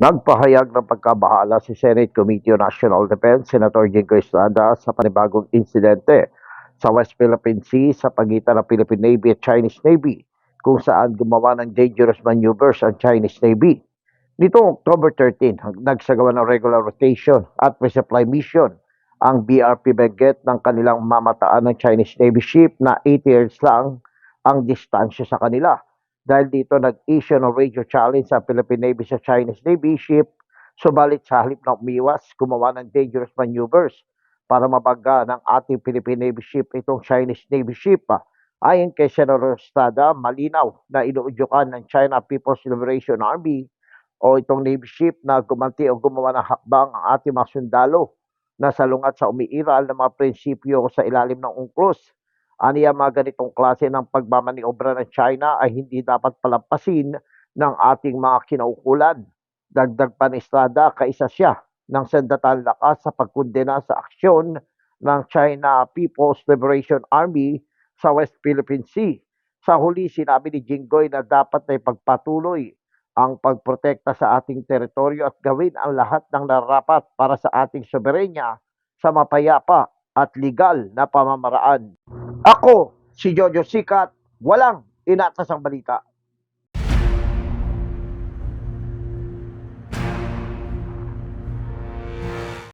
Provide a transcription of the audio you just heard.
Nagpahayag ng pagkabahala si Senate Committee on National Defense Senator Jingo Estrada sa panibagong insidente sa West Philippine Sea sa pagitan ng Philippine Navy at Chinese Navy kung saan gumawa ng dangerous maneuvers ang Chinese Navy. Nitong October 13, hang- nagsagawa ng regular rotation at resupply mission ang BRP Benguet ng kanilang mamataan ng Chinese Navy ship na 80 yards lang ang distansya sa kanila. Dahil dito nag-issue ng radio challenge sa Philippine Navy sa Chinese Navy ship, subalit sa halip na umiwas, gumawa ng dangerous maneuvers para mabangga ng ating Philippine Navy ship itong Chinese Navy ship. ah. Ayon kay Senator Estrada, malinaw na inuudyukan ng China People's Liberation Army o itong Navy ship na gumanti o gumawa ng hakbang ang ating mga sundalo na salungat sa umiiral ng mga prinsipyo sa ilalim ng UNCLOS. Aniya mga ganitong klase ng pagmamaniobra ng China ay hindi dapat palampasin ng ating mga kinaukulan. Dagdag pa ni Estrada, kaisa siya ng sandatan lakas sa pagkundena sa aksyon ng China People's Liberation Army sa West Philippine Sea. Sa huli, sinabi ni Jinggoy na dapat na ipagpatuloy ang pagprotekta sa ating teritoryo at gawin ang lahat ng narapat para sa ating soberenya sa mapayapa at legal na pamamaraan. Ako, si Jojo Sikat, walang inatasang balita.